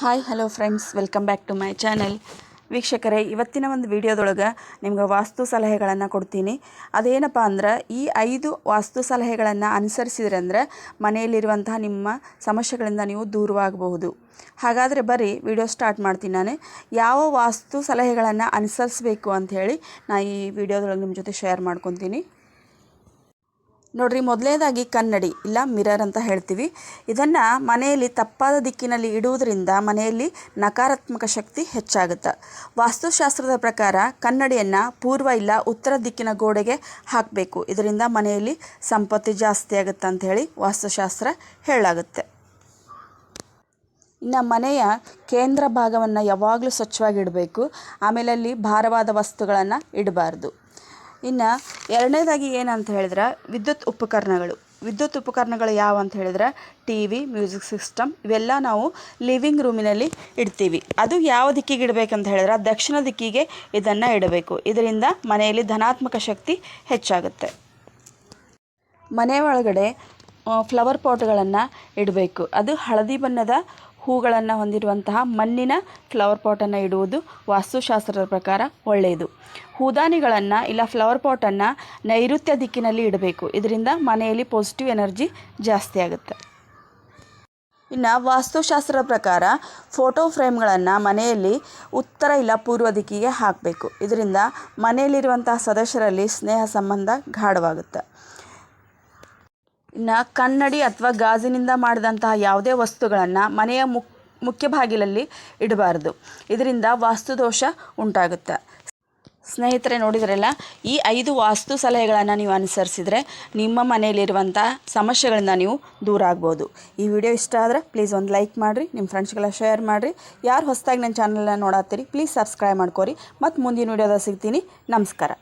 Hi, hello friends, welcome back to my channel. ವೀಕ್ಷಕರೇ, ಇವತ್ತಿನ ಒಂದು ವಿಡಿಯೋದೊಳಗೆ ನಿಮ್ಗೆ ವಾಸ್ತು ಸಲಹೆಗಳನ್ನು ಕೊಡ್ತೀನಿ. ಅದೇನಪ್ಪ ಅಂದ್ರೆ, ಈ ಐದು ವಾಸ್ತು ಸಲಹೆಗಳನ್ನು ಅನುಸರಿಸಿದ್ರೆ ಅಂದ್ರೆ ಮನೆಯಲ್ಲಿರುವಂತಹ ನಿಮ್ಮ ಸಮಸ್ಯೆಗಳಿಂದ ನೀವು ದೂರವಾಗಬಹುದು. ಹಾಗಾದರೆ ಬರೀ ವಿಡಿಯೋ ಸ್ಟಾರ್ಟ್ ಮಾಡ್ತೀನಿ ನಾನು. ಯಾವ ವಾಸ್ತು ಸಲಹೆಗಳನ್ನು ಅನುಸರಿಸಬೇಕು ಅಂಥೇಳಿ ನಾನು ಈ ವಿಡಿಯೋದೊಳಗೆ ನಿಮ್ಮ ಜೊತೆ ಶೇರ್ ಮಾಡ್ಕೊತೀನಿ. ನೋಡ್ರಿ ಮೊದಲನೇದಾಗಿ ಕನ್ನಡಿ, ಇಲ್ಲ ಮಿರರ್ ಅಂತ ಹೇಳ್ತೀವಿ. ಇದನ್ನು ಮನೆಯಲ್ಲಿ ತಪ್ಪಾದ ದಿಕ್ಕಿನಲ್ಲಿ ಇಡುವುದರಿಂದ ಮನೆಯಲ್ಲಿ ನಕಾರಾತ್ಮಕ ಶಕ್ತಿ ಹೆಚ್ಚಾಗುತ್ತೆ. ವಾಸ್ತುಶಾಸ್ತ್ರದ ಪ್ರಕಾರ ಕನ್ನಡಿಯನ್ನು ಪೂರ್ವ ಇಲ್ಲ ಉತ್ತರ ದಿಕ್ಕಿನ ಗೋಡೆಗೆ ಹಾಕಬೇಕು. ಇದರಿಂದ ಮನೆಯಲ್ಲಿ ಸಂಪತ್ತಿ ಜಾಸ್ತಿ ಆಗುತ್ತೆ ಅಂತ ಹೇಳಿ ವಾಸ್ತುಶಾಸ್ತ್ರ ಹೇಳಾಗುತ್ತೆ ಇನ್ನು ಮನೆಯ ಕೇಂದ್ರ ಭಾಗವನ್ನು ಯಾವಾಗಲೂ ಸ್ವಚ್ಛವಾಗಿ ಇಡಬೇಕು. ಆಮೇಲೆ ಅಲ್ಲಿ ಭಾರವಾದ ವಸ್ತುಗಳನ್ನು ಇಡಬಾರ್ದು. ಇನ್ನು ಎರಡನೇದಾಗಿ ಏನಂತ ಹೇಳಿದ್ರೆ ವಿದ್ಯುತ್ ಉಪಕರಣಗಳು. ವಿದ್ಯುತ್ ಉಪಕರಣಗಳು ಯಾವ ಅಂತ ಹೇಳಿದ್ರೆ ಟಿ ವಿ, ಮ್ಯೂಸಿಕ್ ಸಿಸ್ಟಮ್ ಇವೆಲ್ಲ ನಾವು ಲಿವಿಂಗ್ ರೂಮಿನಲ್ಲಿ ಇಡ್ತೀವಿ. ಅದು ಯಾವ ದಿಕ್ಕಿಗೆ ಇಡಬೇಕಂತ ಹೇಳಿದ್ರೆ ದಕ್ಷಿಣ ದಿಕ್ಕಿಗೆ ಇದನ್ನು ಇಡಬೇಕು. ಇದರಿಂದ ಮನೆಯಲ್ಲಿ ಧನಾತ್ಮಕ ಶಕ್ತಿ ಹೆಚ್ಚಾಗುತ್ತೆ. ಮನೆ ಒಳಗಡೆ ಫ್ಲವರ್ ಪಾಟ್ಗಳನ್ನು ಇಡಬೇಕು. ಅದು ಹಳದಿ ಬಣ್ಣದ ಹೂಗಳನ್ನು ಹೊಂದಿರುವಂತಹ ಮಣ್ಣಿನ ಫ್ಲವರ್ ಪಾಟನ್ನು ಇಡುವುದು ವಾಸ್ತುಶಾಸ್ತ್ರದ ಪ್ರಕಾರ ಒಳ್ಳೆಯದು. ಹೂದಾನಿಗಳನ್ನು ಇಲ್ಲ ಫ್ಲವರ್ ಪಾಟನ್ನು ನೈಋತ್ಯ ದಿಕ್ಕಿನಲ್ಲಿ ಇಡಬೇಕು. ಇದರಿಂದ ಮನೆಯಲ್ಲಿ ಪಾಸಿಟಿವ್ ಎನರ್ಜಿ ಜಾಸ್ತಿ ಆಗುತ್ತೆ. ಇನ್ನು ವಾಸ್ತುಶಾಸ್ತ್ರದ ಪ್ರಕಾರ ಫೋಟೋ ಫ್ರೇಮ್ಗಳನ್ನು ಮನೆಯಲ್ಲಿ ಉತ್ತರ ಇಲ್ಲ ಪೂರ್ವ ದಿಕ್ಕಿಗೆ ಹಾಕಬೇಕು. ಇದರಿಂದ ಮನೆಯಲ್ಲಿರುವಂತಹ ಸದಸ್ಯರಲ್ಲಿ ಸ್ನೇಹ ಸಂಬಂಧ ಗಾಢವಾಗುತ್ತೆ. ಇನ್ನು ಕನ್ನಡಿ ಅಥವಾ ಗಾಜಿನಿಂದ ಮಾಡಿದಂತಹ ಯಾವುದೇ ವಸ್ತುಗಳನ್ನು ಮನೆಯ ಮುಕ್ ಮುಖ್ಯ ಬಾಗಿಲಲ್ಲಿ ಇಡಬಾರ್ದು. ಇದರಿಂದ ವಾಸ್ತುದೋಷ ಉಂಟಾಗುತ್ತೆ. ಸ್ನೇಹಿತರೆ, ನೋಡಿದ್ರಲ್ಲ, ಈ ಐದು ವಾಸ್ತು ಸಲಹೆಗಳನ್ನು ನೀವು ಅನುಸರಿಸಿದರೆ ನಿಮ್ಮ ಮನೆಯಲ್ಲಿರುವಂಥ ಸಮಸ್ಯೆಗಳಿಂದ ನೀವು ದೂರ ಆಗ್ಬೋದು. ಈ ವಿಡಿಯೋ ಇಷ್ಟ ಆದರೆ ಪ್ಲೀಸ್ ಒಂದು ಲೈಕ್ ಮಾಡಿರಿ, ನಿಮ್ಮ ಫ್ರೆಂಡ್ಸ್ಗೆಲ್ಲ ಶೇರ್ ಮಾಡಿರಿ. ಯಾರು ಹೊಸದಾಗಿ ನನ್ನ ಚಾನಲನ್ನು ನೋಡತ್ತೀರಿ ಪ್ಲೀಸ್ ಸಬ್ಸ್ಕ್ರೈಬ್ ಮಾಡ್ಕೊರಿ. ಮತ್ತು ಮುಂದಿನ ವಿಡಿಯೋದಾಗ ಸಿಗ್ತೀನಿ. ನಮಸ್ಕಾರ.